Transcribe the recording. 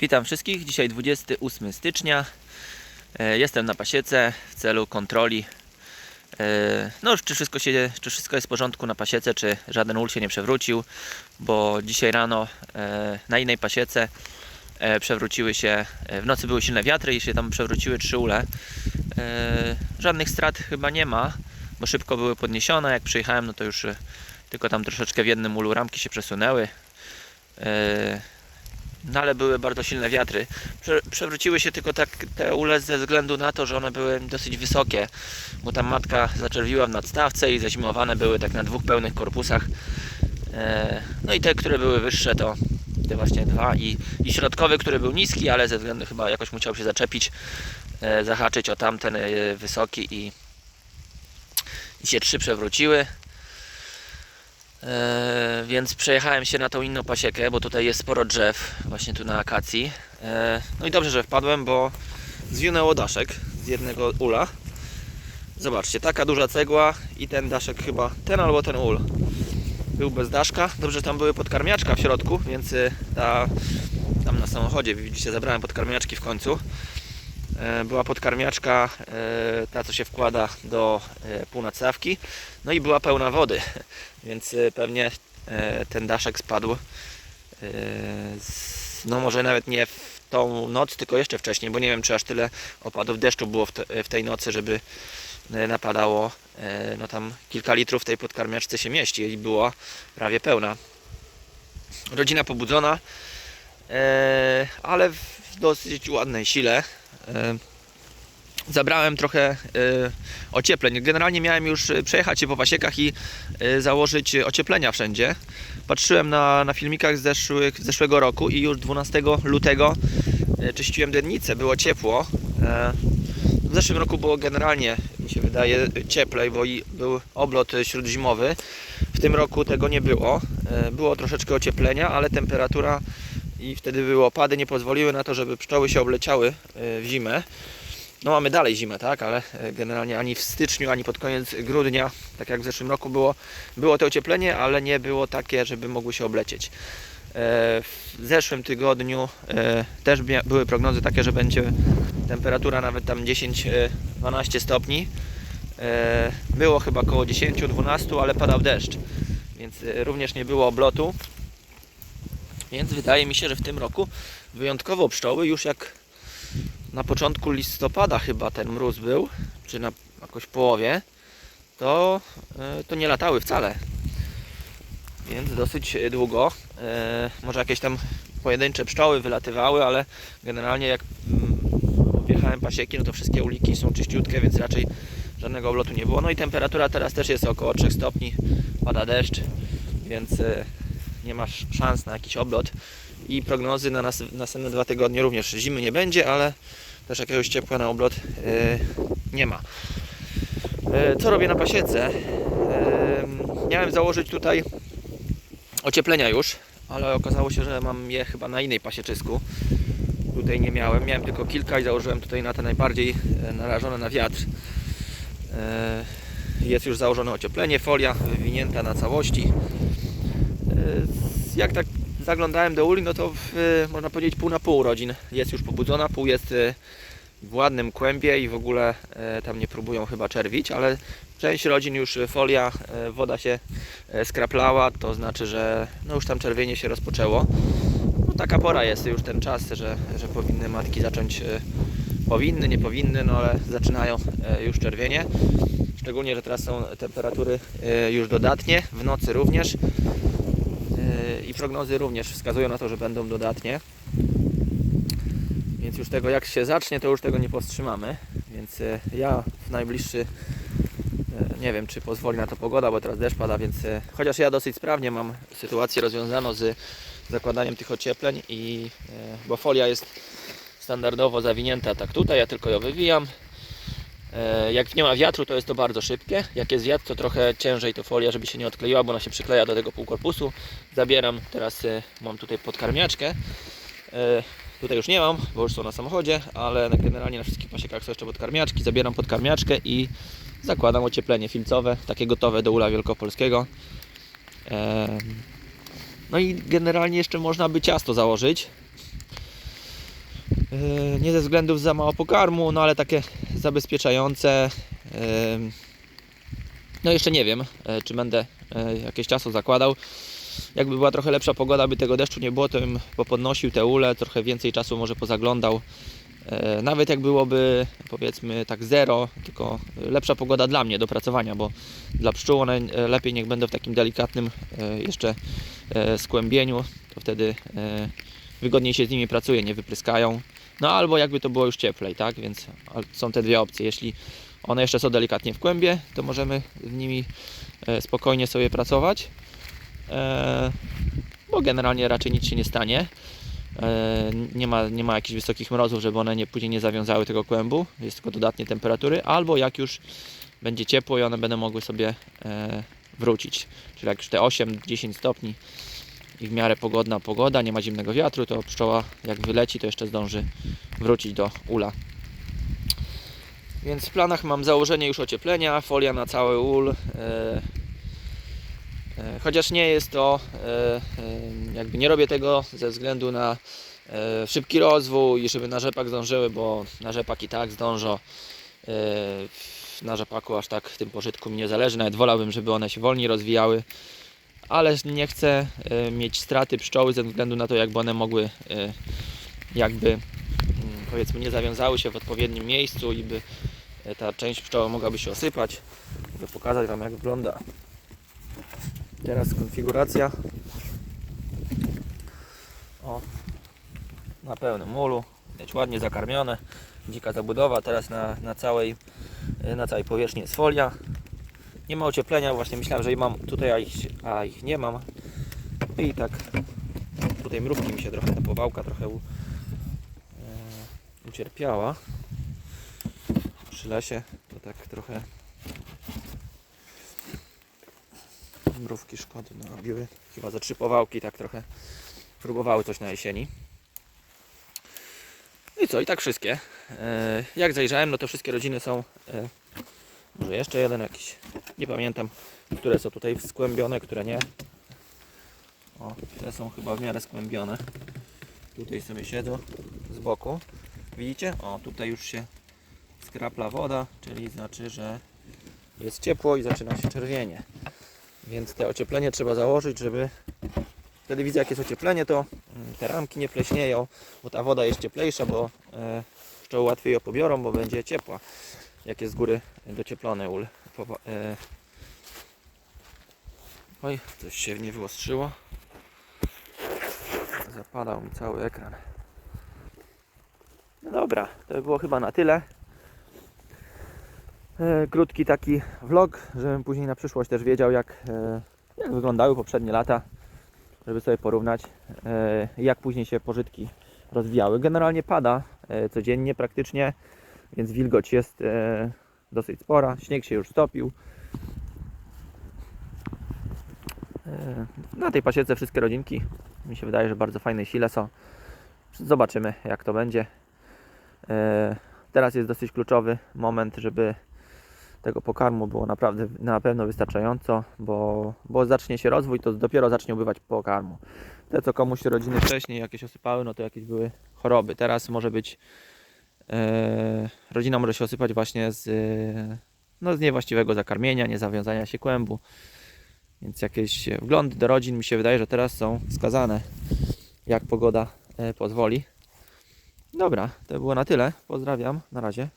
Witam wszystkich. Dzisiaj 28 stycznia. E, Jestem na pasiece w celu kontroli. e, No, czy wszystko, się, czy wszystko jest w porządku na pasiece, czy żaden ul się nie przewrócił, bo dzisiaj rano e, na innej pasiece przewróciły się, w nocy były silne wiatry i się tam przewróciły trzy ule. Żadnych strat chyba nie ma, bo szybko były podniesione. Jak przyjechałem, no to już tylko tam troszeczkę w jednym ulu ramki się przesunęły. No ale były bardzo silne wiatry. Prze przewróciły się tylko tak te ule ze względu na to, że one były dosyć wysokie, bo tam matka zaczerwiła w nadstawce i zazimowane były tak na dwóch pełnych korpusach. E, no i te, które były wyższe to te właśnie dwa i, i środkowy, który był niski, ale ze względu chyba jakoś musiał się zaczepić, e, zahaczyć o tamten e, wysoki i, i się trzy przewróciły. E, więc przejechałem się na tą inną pasiekę, bo tutaj jest sporo drzew, właśnie tu na akacji. E, no i dobrze, że wpadłem, bo zwinęło daszek z jednego ula. Zobaczcie, taka duża cegła i ten daszek chyba, ten albo ten ul był bez daszka. Dobrze, tam były podkarmiaczka w środku, więc y, ta, tam na samochodzie, widzicie, zabrałem podkarmiaczki w końcu. E, Była podkarmiaczka, e, ta co się wkłada do e, półnacawki, no i była pełna wody, więc pewnie ten daszek spadł. No może nawet nie w tą noc, tylko jeszcze wcześniej, bo nie wiem czy aż tyle opadów deszczu było w, te, w tej nocy, żeby napadało. No tam kilka litrów w tej podkarmiaczce się mieści i była prawie pełna. Rodzina pobudzona, ale w dosyć ładnej sile. E, Zabrałem trochę e, ociepleń. Generalnie miałem już e, przejechać się po pasiekach i założyć ocieplenia wszędzie. Patrzyłem na, na filmikach z, z zeszłego roku i już 12 lutego czyściłem dennicę, było ciepło. W zeszłym roku było generalnie, mi się wydaje, cieplej, bo był oblot śródzimowy. W tym roku tego nie było. Było troszeczkę ocieplenia, ale temperatura i wtedy były opady, nie pozwoliły na to, żeby pszczoły się obleciały e, w zimę. No mamy dalej zimę, tak, ale e, generalnie ani w styczniu, ani pod koniec grudnia, tak jak w zeszłym roku było, było to ocieplenie, ale nie było takie, żeby mogły się oblecieć. E, W zeszłym tygodniu też były prognozy takie, że będzie temperatura nawet tam 10-12 stopni. Było chyba około 10-12, ale padał deszcz, więc również nie było oblotu. Więc wydaje mi się, że w tym roku wyjątkowo pszczoły już jak na początku listopada chyba ten mróz był, czy na jakoś połowie, to, e, to nie latały wcale. Więc dosyć długo. E, Może jakieś tam pojedyncze pszczoły wylatywały, ale generalnie jak mm, objechałem pasieki, no to wszystkie uliki są czyściutkie, więc raczej żadnego oblotu nie było. No i temperatura teraz też jest około 3 stopni, pada deszcz, więc e, nie masz szans na jakiś oblot. I prognozy na nas, następne dwa tygodnie również zimy nie będzie, ale też jakiegoś ciepła na oblot e, nie ma. E, Co robię na pasiece? E, Miałem założyć tutaj ocieplenia już, ale okazało się, że mam je chyba na innej pasieczysku. Tutaj nie miałem, miałem tylko kilka i założyłem tutaj na te najbardziej narażone na wiatr. Jest już założone ocieplenie, folia wywinięta na całości. E, Jak tak zaglądałem do uli, no to w, można powiedzieć pół na pół rodzin jest już pobudzona, pół jest e, w ładnym kłębie i w ogóle e, tam nie próbują chyba czerwić, ale część rodzin już folia, woda się skraplała, to znaczy, że no już tam czerwienie się rozpoczęło. No taka pora jest już ten czas, że, że powinny matki zacząć, powinny, nie powinny, no ale zaczynają już czerwienie. Szczególnie, że teraz są temperatury już dodatnie, w nocy również. I prognozy również wskazują na to, że będą dodatnie. Więc już tego jak się zacznie, to już tego nie powstrzymamy. Więc e, ja w najbliższy e, nie wiem, czy pozwoli na to pogoda, bo teraz deszcz pada, więc e, chociaż ja dosyć sprawnie mam sytuację rozwiązaną z zakładaniem tych ociepleń i bo folia jest standardowo zawinięta tak tutaj, ja tylko ją wywijam. E, Jak nie ma wiatru, to jest to bardzo szybkie. Jak jest wiatr, to trochę ciężej to folia, żeby się nie odkleiła, bo ona się przykleja do tego półkorpusu. Zabieram, teraz e, mam tutaj podkarmiaczkę. E, Tutaj już nie mam, bo już są na samochodzie, ale generalnie na wszystkich pasiekach są jeszcze podkarmiaczki. Zabieram podkarmiaczkę i zakładam ocieplenie filcowe, takie gotowe do ula wielkopolskiego. No i generalnie jeszcze można by ciasto założyć. Yy, Nie ze względów za mało pokarmu, no ale takie zabezpieczające. No jeszcze nie wiem, e, czy będę e, jakieś czasu zakładał. Jakby była trochę lepsza pogoda, by tego deszczu nie było, to bym popodnosił te ule, trochę więcej czasu może pozaglądał. E, Nawet jak byłoby powiedzmy tak zero, tylko lepsza pogoda dla mnie do pracowania, bo dla pszczół one e, lepiej niech będą w takim delikatnym e, jeszcze e, skłębieniu, to wtedy e, wygodniej się z nimi pracuje, nie wypryskają. No albo jakby to było już cieplej, tak? Więc są te dwie opcje. Jeśli one jeszcze są delikatnie w kłębie, to możemy z nimi e, spokojnie sobie pracować. E, Bo generalnie raczej nic się nie stanie. E, Nie ma, nie ma jakichś wysokich mrozów, żeby one nie, później nie zawiązały tego kłębu. Jest tylko dodatnie temperatury. Albo jak już będzie ciepło i one będą mogły sobie wrócić. Czyli jak już te 8-10 stopni i w miarę pogodna pogoda, nie ma zimnego wiatru, to pszczoła jak wyleci, to jeszcze zdąży wrócić do ula. Więc w planach mam założenie już ocieplenia, folia na cały ul. E, e, chociaż nie jest to, e, jakby nie robię tego ze względu na szybki rozwój i żeby na rzepak zdążyły, bo na rzepak i tak zdążą. Na rzepaku aż tak w tym pożytku mi nie zależy, nawet wolałbym, żeby one się wolniej rozwijały ale nie chcę e, mieć straty pszczoły ze względu na to, jakby one mogły e, jakby mm, powiedzmy nie zawiązały się w odpowiednim miejscu i by e, ta część pszczoły mogłaby się osypać. Mogę pokazać Wam jak wygląda teraz konfiguracja. O, na pełnym mulu, widać ładnie zakarmione, dzika zabudowa, teraz na, na, całej, na całej powierzchni jest folia. Nie ma ocieplenia, właśnie myślałem, że je mam tutaj, a ich, a ich nie mam. I tak tutaj mrówki mi się trochę, ta powałka trochę u, e, ucierpiała. Przy lesie to tak trochę mrówki szkody narobiły. Chyba za trzy powałki tak trochę próbowały coś na jesieni. I co, i tak wszystkie. E, jak zajrzałem, no to wszystkie rodziny są e, może jeszcze jeden jakiś. Nie pamiętam, które są tutaj skłębione, które nie. O, te są chyba w miarę skłębione. Tutaj sobie siedzą z boku. Widzicie? O, tutaj już się skrapla woda, czyli znaczy, że jest ciepło i zaczyna się czerwienie. Więc te ocieplenie trzeba założyć, żeby wtedy widzę jak jest ocieplenie, to mm, te ramki nie pleśnieją, bo ta woda jest cieplejsza, bo e, pszczoły łatwiej ją pobiorą, bo będzie ciepła jak jest z góry docieplony ul. E... Oj, coś się nie wyostrzyło. Zapadał mi cały ekran. No dobra, to by było chyba na tyle. E, krótki taki vlog, żebym później na przyszłość też wiedział jak, e, jak wyglądały poprzednie lata, żeby sobie porównać jak później się pożytki rozwijały. Generalnie pada codziennie praktycznie więc wilgoć jest e, dosyć spora. Śnieg się już stopił. E, na tej pasiece wszystkie rodzinki mi się wydaje, że bardzo fajnej sile są. Zobaczymy jak to będzie. E, teraz jest dosyć kluczowy moment, żeby tego pokarmu było naprawdę na pewno wystarczająco, bo, bo zacznie się rozwój, to dopiero zacznie ubywać pokarmu. Te co komuś rodziny wcześniej jakieś osypały, no to jakieś były choroby. Teraz może być e, rodzina może się osypać właśnie z, e, no, z niewłaściwego zakarmienia, niezawiązania się kłębu. Więc jakieś wglądy do rodzin mi się wydaje, że teraz są wskazane, jak pogoda e, pozwoli. Dobra, to było na tyle. Pozdrawiam. Na razie.